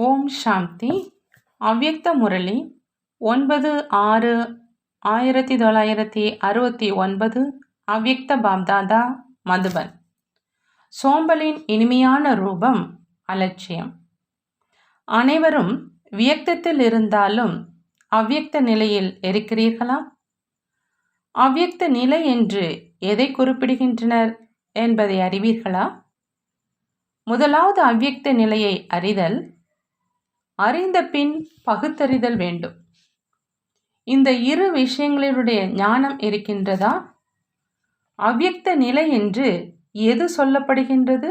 ஓம் சாந்தி. அவ்யக்த முரளி ஒன்பது ஆறு ஆயிரத்தி தொள்ளாயிரத்தி அறுபத்தி ஒன்பது அவ்யக்த பாப்தாதா மதுபன். சோம்பலின் இனிமையான ரூபம் அலட்சியம். அனைவரும் வியக்தத்தில் இருந்தாலும் அவ்யக்த நிலையில் இருக்கிறீர்களா? அவ்யக்த நிலை என்று எதை குறிப்பிடுகின்றனர் என்பதை அறிவீர்களா? முதலாவது அவ்யக்த நிலையை அறிதல் அறிந்த பின் பகுத்தறிதல் வேண்டும். இந்த இரு விஷயங்களினுடைய ஞானம் இருக்கின்றதா? அவ்யக்த நிலை என்று எது சொல்லப்படுகின்றது?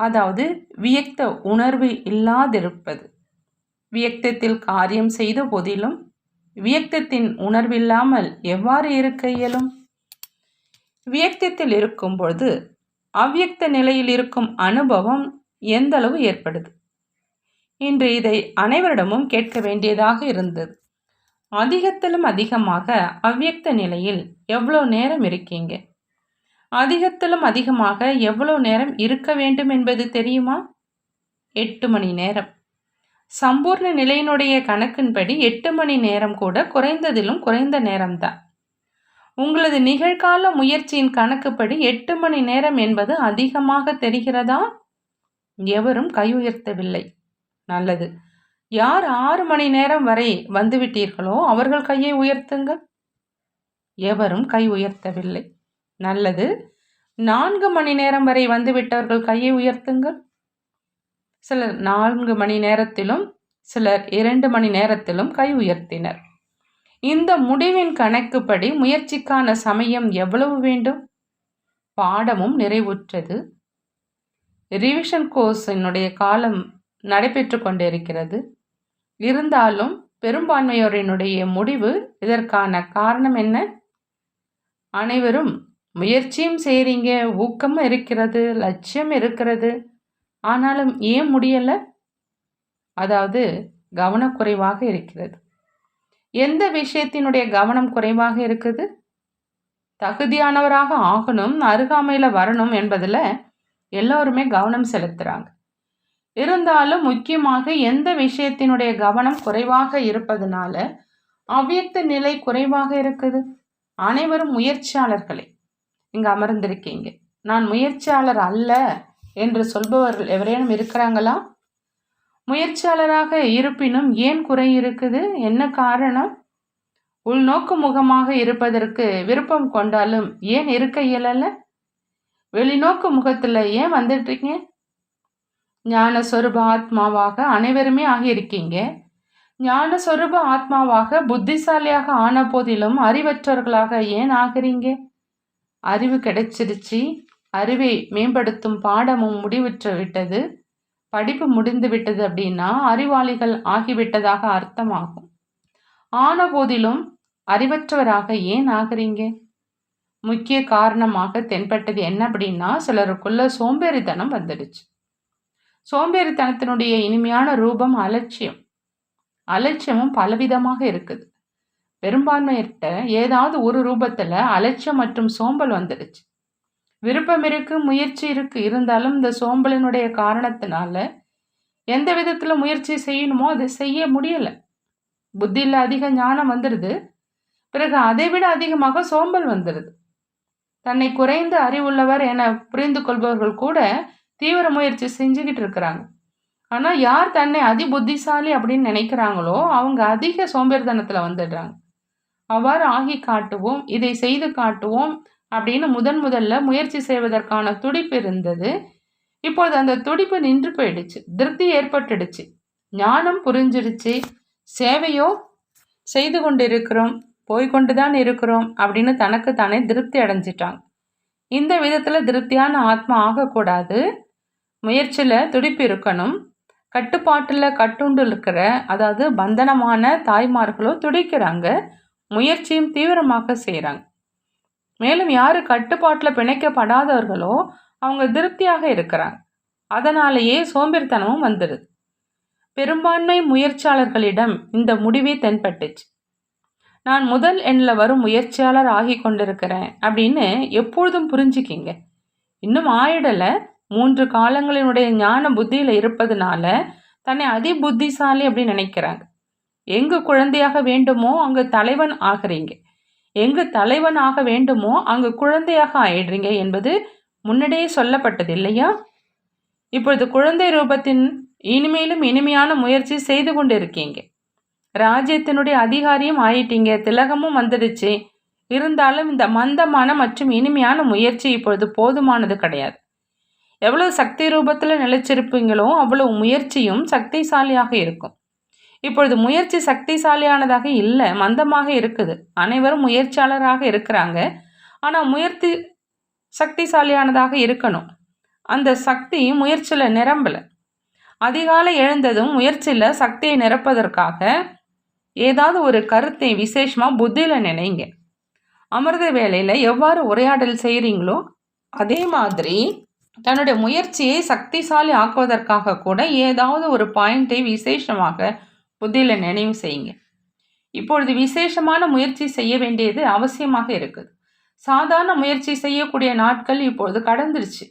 அதாவது வியக்த உணர்வு இல்லாதிருப்பது. வியக்தத்தில் காரியம் செய்த போதிலும் வியக்தத்தின் உணர்வில்லாமல் எவ்வாறு இருக்க இயலும்? வியக்தத்தில் இருக்கும்பொழுது அவ்வியக்த நிலையில் இருக்கும் அனுபவம் எந்தளவு ஏற்படுது? இன்று இதை அனைவரிடமும் கேட்க வேண்டியதாக இருந்தது. அதிகத்திலும் அதிகமாக அவ்வியக்த நிலையில் எவ்வளோ நேரம் இருக்கீங்க? அதிகத்திலும் அதிகமாக எவ்வளோ நேரம் இருக்க வேண்டும் என்பது தெரியுமா? எட்டு மணி நேரம். சம்பூர்ண நிலையினுடைய கணக்கின்படி எட்டு மணி நேரம் கூட குறைந்ததிலும் குறைந்த நேரம்தான். உங்களது நிகழ்கால முயற்சியின் கணக்குப்படி எட்டு மணி நேரம் என்பது அதிகமாக தெரிகிறதா? எவரும் கை உயர்த்தவில்லை நல்லது. யார் ஆறு மணி நேரம் வரை வந்துவிட்டீர்களோ அவர்கள் கையை உயர்த்துங்கள். எவரும் கை உயர்த்தவில்லை. நல்லது. நான்கு மணி நேரம் வரை வந்துவிட்டவர்கள் கையை உயர்த்துங்கள். சிலர் நான்கு மணி நேரத்திலும் சிலர் இரண்டு மணி நேரத்திலும் கை உயர்த்தினர். இந்த முடிவின் கணக்குப்படி முயற்சிக்கான சமயம் எவ்வளவு வேண்டும்? பாடமும் நிறைவுற்றது. ரிவிஷன் கோர்ஸினுடைய காலம் நடைபெற்று கொண்டிருக்கிறது. இருந்தாலும் பெரும்பான்மையோரினுடைய முடிவு இதற்கான காரணம் என்ன? அனைவரும் முயற்சியும் செய்கிறீங்க ஊக்கம் இருக்கிறது லட்சியம் இருக்கிறது. ஆனாலும் ஏன் முடியலை? அதாவது கவனக்குறைவாக இருக்கிறது. எந்த விஷயத்தினுடைய கவனம் குறைவாக இருக்குது? தகுதியானவராக ஆகணும் அருகாமையில் வரணும் என்பதில் எல்லோருமே கவனம் செலுத்துகிறாங்க இருந்தாலும் முக்கியமாக எந்த விஷயத்தினுடைய கவனம் குறைவாக இருப்பதனால அவ்வியக்த நிலை குறைவாக இருக்குது. அனைவரும் முயற்சியாளர்களே. இங்கே அமர்ந்திருக்கீங்க. நான் முயற்சியாளர் அல்ல என்று சொல்பவர்கள் எவரேனும் இருக்கிறாங்களா? முயற்சியாளராக இருப்பினும் ஏன் குறை இருக்குது? என்ன காரணம்? உள்நோக்கு முகமாக இருப்பதற்கு விருப்பம் கொண்டாலும் ஏன் இருக்க இயலல? வெளிநோக்கு முகத்தில் ஏன் வந்துட்டுருக்கீங்க ஞான சொரூப ஆத்மாவாக அனைவருமே ஆகியிருக்கீங்க. ஞான சொரூப ஆத்மாவாக புத்திசாலியாக ஆன போதிலும் அறிவற்றவர்களாக ஏன் ஆகிறீங்க? அறிவு கிடைச்சிருச்சு அறிவை மேம்படுத்தும் பாடமும் முடிவுற்று விட்டது. படிப்பு முடிந்து விட்டது அப்படின்னா அறிவாளிகள் ஆகிவிட்டதாக அர்த்தமாகும். ஆன போதிலும் அறிவற்றவராக ஏன் ஆகிறீங்க? முக்கிய காரணமாக தென்பட்டது என்ன அப்படின்னா சிலருக்குள்ள சோம்பேறித்தனம் வந்துடுச்சு. சோம்பேறித்தனத்தினுடைய இனிமையான ரூபம் அலட்சியம். அலட்சியமும் பலவிதமாக இருக்குது. பெரும்பான்மையிட்ட ஏதாவது ஒரு ரூபத்தில் அலட்சியம் மற்றும் சோம்பல் வந்துடுச்சு. விருப்பம் இருக்கு முயற்சி இருக்கு. இருந்தாலும் இந்த சோம்பலினுடைய காரணத்தினால எந்த விதத்தில் முயற்சி செய்யணுமோ அதை செய்ய முடியலை. புத்தியில் அதிக ஞானம் வந்துடுது. பிறகு அதை விட அதிகமாக சோம்பல் வந்துடுது. தன்னை குறைந்த அறிவுள்ளவர் என புரிந்து கொள்பவர்கள் கூட தீவிர முயற்சி செஞ்சுக்கிட்டு இருக்கிறாங்க. ஆனால் யார் தன்னை அதி புத்திசாலி அப்படின்னு நினைக்கிறாங்களோ அவங்க அதிக சோம்பேறித்தனத்தில் வந்துடுறாங்க. அவ்வாறு ஆகி காட்டுவோம் இதை செய்து காட்டுவோம் அப்படின்னு முதன் முதல்ல முயற்சி செய்வதற்கான துடிப்பு இருந்தது. இப்போது அந்த துடிப்பு நின்று போயிடுச்சு திருப்தி ஏற்பட்டுடுச்சு. ஞானம் புரிஞ்சிடுச்சு சேவையோ செய்து கொண்டு இருக்கிறோம் போய்கொண்டு தான் இருக்கிறோம் அப்படின்னு தனக்கு தானே திருப்தி அடைஞ்சிட்டாங்க. இந்த விதத்தில் திருப்தியான ஆத்மா ஆகக்கூடாது. முயற்சியில் துடிப்பு இருக்கணும். கட்டுப்பாட்டில் கட்டுண்டு இருக்கிற அதாவது பந்தனமான தாய்மார்களோ துடிக்கிறாங்க. முயற்சியும் தீவிரமாக செய்கிறாங்க மேலும் யார் கட்டுப்பாட்டில் பிணைக்கப்படாதவர்களோ அவங்க திருப்தியாக இருக்கிறாங்க. அதனாலேயே சோம்பேறித்தனமும் வந்துடுது பெரும்பான்மை முயற்சியாளர்களிடம் இந்த முடிவே தென்பட்டுச்சு. நான் முதல் எண்ணில் வரும் முயற்சியாளர் ஆகி கொண்டிருக்கிறேன் அப்படின்னு எப்பொழுதும் புரிஞ்சுக்கிங்க. இன்னும் ஆயிடலை மூன்று காலங்களினுடைய ஞான புத்தியில் இருப்பதுனால தன்னை அதி புத்திசாலி அப்படின்னு நினைக்கிறாங்க. எங்கு குழந்தையாக வேண்டுமோ அங்கு தலைவன் ஆகிறீங்க. எங்கு தலைவன் ஆக வேண்டுமோ அங்கு குழந்தையாக ஆயிடுறீங்க என்பது முன்னடியே சொல்லப்பட்டது இல்லையா? இப்பொழுது குழந்தை ரூபத்தின் இனிமேலும் இனிமையான முயற்சி செய்து கொண்டு இருக்கீங்க ராஜ்யத்தினுடைய அதிகாரியும் ஆயிட்டீங்க. திலகமும் வந்துடுச்சு. இருந்தாலும் இந்த மந்தமான மற்றும் இனிமையான முயற்சி இப்பொழுது போதுமானது கிடையாது. எவ்வளவு சக்தி ரூபத்தில் நிலைச்சிருப்பீங்களோ அவ்வளவு முயற்சியும் சக்திசாலியாக இருக்கும். இப்பொழுது முயற்சி சக்திசாலியானதாக இல்லை மந்தமாக இருக்குது. அனைவரும் முயற்சியாளராக இருக்கிறாங்க. ஆனால் முயற்சி சக்திசாலியானதாக இருக்கணும். அந்த சக்தி முயற்சியில் நிரம்பலை. அதிகாலை எழுந்ததும் முயற்சியில் சக்தியை நிரப்பதற்காக ஏதாவது ஒரு கருத்தை விசேஷமாக புத்தியில் நினைங்க. அமிர்த வேலையில் எவ்வாறு உரையாடல் செய்கிறீங்களோ அதே மாதிரி தன்னுடைய முயற்சியை சக்திசாலி ஆக்குவதற்காக கூட ஏதாவது ஒரு பாயிண்ட்டை விசேஷமாக புத்தியில் நினைவு செய்யுங்க. இப்பொழுது விசேஷமான முயற்சி செய்ய வேண்டியது அவசியமாக இருக்குது. சாதாரண முயற்சி செய்யக்கூடிய நாட்கள் இப்பொழுது கடந்துருச்சு.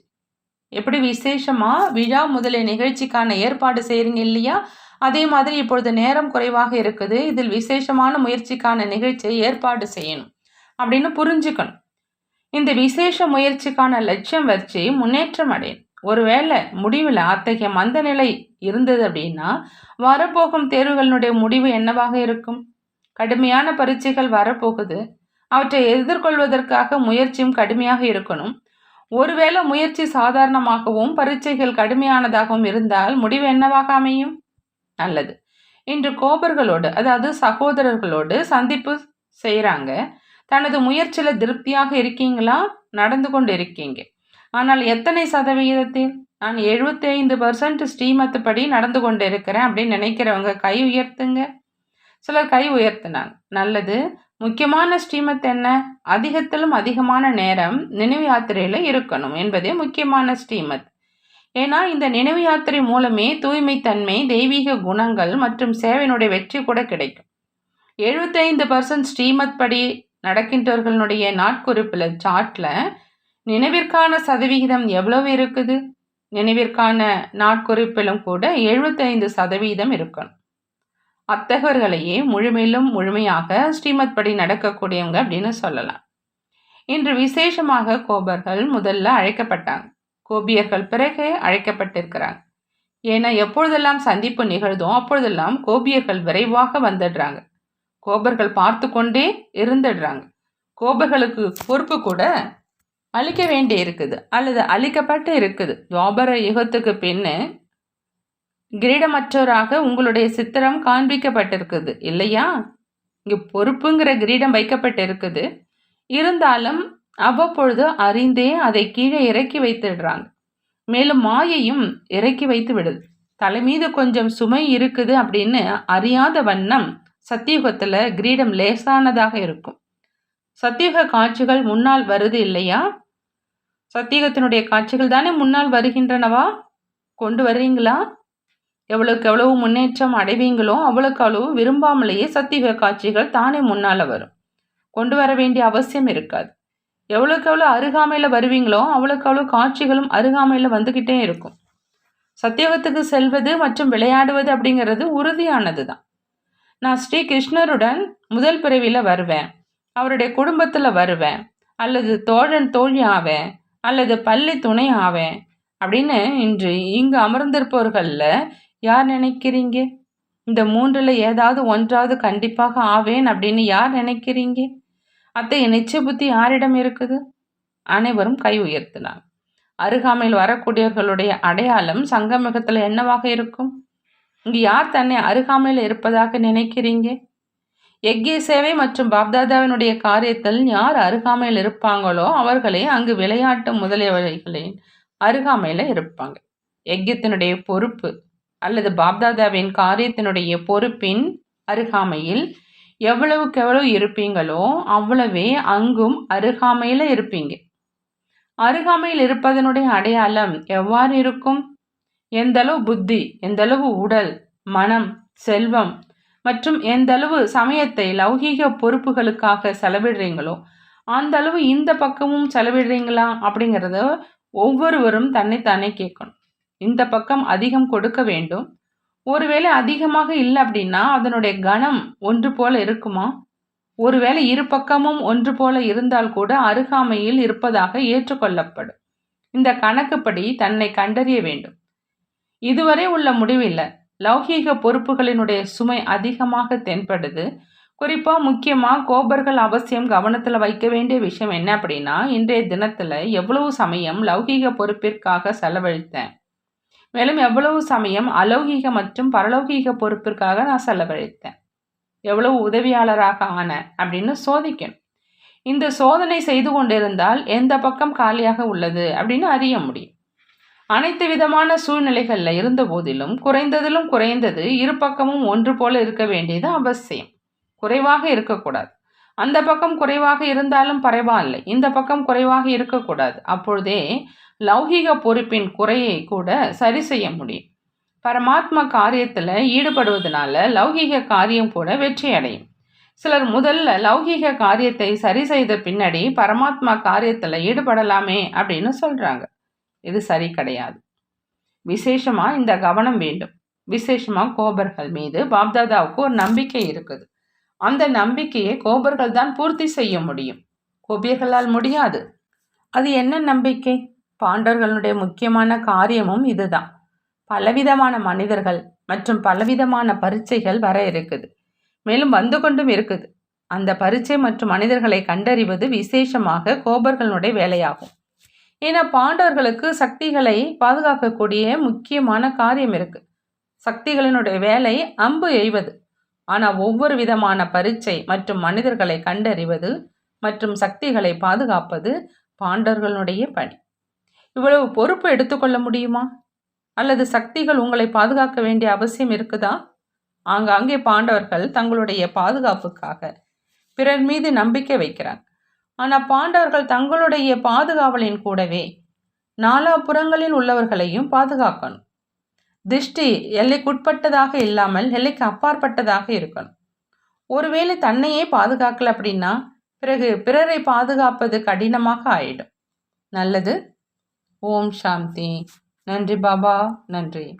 எப்படி விசேஷமாக விழா முதலிய நிகழ்ச்சிக்கான ஏற்பாடு செய்கிறீங்க இல்லையா? அதே மாதிரி இப்பொழுது நேரம் குறைவாக இருக்குது. இதில் விசேஷமான முயற்சிக்கான நிகழ்ச்சியை ஏற்பாடு செய்யணும். அப்படின்னு புரிஞ்சுக்கணும். இந்த விசேஷ முயற்சிக்கான லட்சியம் வச்சு முன்னேற்றம் அடையும் ஒருவேளை முடிவில் அத்தகைய மந்த நிலை இருந்தது அப்படின்னா வரப்போகும் தேர்வுகளினுடைய முடிவு என்னவாக இருக்கும்? கடுமையான பரீட்சைகள் வரப்போகுது. அவற்றை எதிர்கொள்வதற்காக முயற்சியும் கடுமையாக இருக்கணும். ஒருவேளை முயற்சி சாதாரணமாகவும் பரீட்சைகள் கடுமையானதாகவும் இருந்தால் முடிவு என்னவாக அமையும்? நல்லது. இன்று கோபர்களோடு அதாவது சகோதரர்களோடு சந்திப்பு செய்கிறாங்க தனது முயற்சியில் திருப்தியாக இருக்கீங்களா? நடந்து கொண்டு இருக்கீங்க. ஆனால் எத்தனை சதவிகிதத்தில்? நான் எழுபத்தி ஐந்து பர்சன்ட் ஸ்ரீமத்து படி நடந்து கொண்டு இருக்கிறேன் அப்படின்னு நினைக்கிறவங்க கை உயர்த்துங்க. சிலர் கை உயர்த்தினாங்க. நல்லது. முக்கியமான ஸ்ரீமத் என்ன? அதிகத்திலும் அதிகமான நேரம் நினைவு யாத்திரையில் இருக்கணும் என்பதே முக்கியமான ஸ்ரீமத். ஏன்னா இந்த நினைவு யாத்திரை மூலமே தூய்மை தன்மை தெய்வீக குணங்கள் மற்றும் சேவையினுடைய வெற்றி கூட கிடைக்கும். எழுபத்தைந்து பர்சன்ட் ஸ்ரீமத் படி நடக்கின்றவர்களுடைய நாட்குறிப்பில் சார்ட்டில் நினைவிற்கான சதவிகிதம் எவ்வளவு இருக்குது? நினைவிற்கான நாட்குறிப்பிலும் கூட எழுபத்தைந்து சதவீதம் இருக்கணும். அத்தகவர்களையே முழுமையிலும் முழுமையாக ஸ்ரீமத் படி நடக்கக்கூடியவங்க அப்படின்னு சொல்லலாம். இன்று விசேஷமாக கோபர்கள் முதல்ல அழைக்கப்பட்டாங்க. கோபியர்கள் பிறகு அழைக்கப்பட்டிருக்கிறாங்க. ஏன்னா எப்பொழுதெல்லாம் சந்திப்பு நிகழ்தோ அப்பொழுதெல்லாம் கோபியர்கள் விரைவாக வந்துடுறாங்க. கோபர்கள் பார்த்து கொண்டே இருந்துடுறாங்க. கோபர்களுக்கு பொறுப்பு கூட அழிக்க வேண்டி இருக்குது. அல்லது அழிக்கப்பட்டு இருக்குது. துவாபர யுகத்துக்கு பின்னு கிரீடமற்றோராக உங்களுடைய சித்திரம் காண்பிக்கப்பட்டிருக்குது. இல்லையா? இங்கே பொறுப்புங்கிற கிரீடம் வைக்கப்பட்டிருக்குது. இருந்தாலும் அவ்வப்பொழுது அறிந்தே அதை கீழே இறக்கி வைத்துடுறாங்க. மேலும் மாயையும் இறக்கி வைத்து விடுது. தலைமீது கொஞ்சம் சுமை இருக்குது அப்படின்னு அறியாத வண்ணம் சத்தியுகத்தில் கிரீடம் லேசானதாக இருக்கும். சத்தியுக காட்சிகள் முன்னால் வருது இல்லையா? சத்தியுகத்தினுடைய காட்சிகள் தானே முன்னால் வருகின்றனவா? கொண்டு வர்றீங்களா? எவ்வளோக்கு எவ்வளவு முன்னேற்றம் அடைவீங்களோ அவ்வளோக்கு அவ்வளவு விரும்பாமலேயே சத்தியுக காட்சிகள் தானே முன்னால் வரும். கொண்டு வர வேண்டிய அவசியம் இருக்காது. எவ்வளோக்கு எவ்வளோ அருகாமையில் வருவீங்களோ அவ்வளோக்கு அவ்வளோ காட்சிகளும் அருகாமையில் வந்துக்கிட்டே இருக்கும். சத்தியோகத்துக்கு செல்வது மற்றும் விளையாடுவது அப்படிங்கிறது உறுதியானது தான் நான் ஸ்ரீ கிருஷ்ணருடன் முதல் பிறவியில் வருவேன். அவருடைய குடும்பத்தில் வருவேன். அல்லது தோழன் தோழி ஆவேன். அல்லது பள்ளி துணை ஆவேன். அப்படின்னு இன்று இங்கு அமர்ந்திருப்பவர்களில் யார் நினைக்கிறீங்க? இந்த மூன்றில் ஏதாவது ஒன்றாவது கண்டிப்பாக ஆவேன் அப்படின்னு யார் நினைக்கிறீங்க? அத்தகைய நிச்சய புத்தி யாரிடம் இருக்குது? அனைவரும் கை உயர்த்தினார் அருகாமையில் வரக்கூடியவர்களுடைய அடையாளம் சங்கமிகத்தில் என்னவாக இருக்கும்? இங்கு யார் தன்னை அருகாமையில் இருப்பதாக நினைக்கிறீங்க? எக்கிய சேவை மற்றும் பாப்தாதாவினுடைய காரியத்தில் யார் அருகாமையில் இருப்பாங்களோ அவர்களே அங்கு விளையாட்டு முதலியவைகளின் அருகாமையில் இருப்பாங்க. எக்கியத்தினுடைய பொறுப்பு அல்லது பாப்தாதாவின் காரியத்தினுடைய பொறுப்பின் அருகாமையில் எவ்வளவுக்கு எவ்வளவு இருப்பீங்களோ அவ்வளவே அங்கும் அருகாமையில் இருப்பீங்க. அருகாமையில் இருப்பதனுடைய அடையாளம் எவ்வாறு இருக்கும்? எந்தளவு புத்தி எந்தளவு உடல் மனம் செல்வம் மற்றும் எந்தளவு சமயத்தை லௌகீக பொறுப்புகளுக்காக செலவிடுறீங்களோ அந்த அளவு இந்த பக்கமும் செலவிடுறீங்களா அப்படிங்கிறத ஒவ்வொருவரும் தன்னைத்தானே கேட்கணும். இந்த பக்கம் அதிகம் கொடுக்க வேண்டும். ஒருவேளை அதிகமாக இல்லை அப்படின்னா அதனுடைய கணம் ஒன்று போல இருக்குமா? ஒருவேளை இரு பக்கமும் ஒன்று போல இருந்தால் கூட அருகாமையில் இருப்பதாக ஏற்றுக்கொள்ளப்படும். இந்த கணக்குப்படி தன்னை கண்டறிய வேண்டும். இதுவரை உள்ள முடிவில் லௌகீக பொறுப்புகளினுடைய சுமை அதிகமாக தென்படுது. குறிப்பாக முக்கியமாக கோபர்கள் அவசியம் கவனத்தில் வைக்க வேண்டிய விஷயம் என்ன அப்படின்னா இன்றைய தினத்தில் எவ்வளவு சமயம் லௌகீக பொறுப்பிற்காக செலவழித்தேன். மேலும் எவ்வளவு சமயம் அலௌகீக மற்றும் பரலௌகீக பொறுப்பிற்காக நான் செலவழித்தேன். எவ்வளவு உதவியாளராக ஆன அப்படின்னு சோதிக்கணும். இந்த சோதனை செய்து கொண்டிருந்தால் எந்த பக்கம் காலியாக உள்ளது அப்படின்னு அறிய முடியும். அனைத்து விதமான சூழ்நிலைகளில் இருந்த போதிலும் குறைந்ததிலும் குறைந்தது இரு பக்கமும் ஒன்று போல இருக்க வேண்டியது அவசியம். குறைவாக இருக்கக்கூடாது. அந்த பக்கம் குறைவாக இருந்தாலும் பரவாயில்லை. இந்த பக்கம் குறைவாக இருக்கக்கூடாது. அப்பொழுதே லௌகீக பொறுப்பின் குறையை கூட சரி செய்ய முடியும். பரமாத்மா காரியத்தில் ஈடுபடுவதனால லௌகீக காரியம் கூட வெற்றி அடையும். சிலர் முதல்ல லௌகீக காரியத்தை சரி செய்த பின்னாடி பரமாத்மா காரியத்தில் ஈடுபடலாமே அப்படின்னு சொல்கிறாங்க இது சரி கிடையாது. விசேஷமாக இந்த கவனம் வேண்டும். விசேஷமாக கோபர்கள் மீது பாப்தாதாவுக்கு ஒரு நம்பிக்கை இருக்குது. அந்த நம்பிக்கையை கோபர்கள் தான் பூர்த்தி செய்ய முடியும். கோபியர்களால் முடியாது. அது என்ன நம்பிக்கை? பாண்டவர்களுடைய முக்கியமான காரியமும் இதுதான். பலவிதமான மனிதர்கள் மற்றும் பலவிதமான பரீட்சைகள் வர இருக்குது. மேலும் வந்து கொண்டும் இருக்குது. அந்த பரீட்சை மற்றும் மனிதர்களை கண்டறிவது விசேஷமாக கோபர்களுடைய வேலையாகும். ஏன்னா பாண்டவர்களுக்கு சக்திகளை பாதுகாக்கக்கூடிய முக்கியமான காரியம் இருக்கு. சக்திகளினுடைய வேலை அம்பு எய்வது. ஆனால் ஒவ்வொரு விதமான பரீட்சை மற்றும் மனிதர்களை கண்டறிவது மற்றும் சக்திகளை பாதுகாப்பது பாண்டவர்களுடைய பணி. இவ்வளவு பொறுப்பு எடுத்துக்கொள்ள முடியுமா? அல்லது சக்திகள் உங்களை பாதுகாக்க வேண்டிய அவசியம் இருக்குதா? ஆங்காங்கே பாண்டவர்கள் தங்களுடைய பாதுகாப்புக்காக பிறர் மீது நம்பிக்கை வைக்கிறாங்க ஆனால் பாண்டவர்கள் தங்களுடைய பாதுகாவலின் கூடவே நாலாபுறங்களில் உள்ளவர்களையும் பாதுகாக்கணும். திருஷ்டி எல்லைக்குட்பட்டதாக இல்லாமல் எல்லைக்கு அப்பாற்பட்டதாக இருக்கணும். ஒருவேளை தன்னையே பாதுகாக்கல அப்படின்னா பிறகு பிறரை பாதுகாப்பது கடினமாக ஆயிடும். நல்லது. ஓம் சாந்தி. நன்றி பாபா. நன்றி.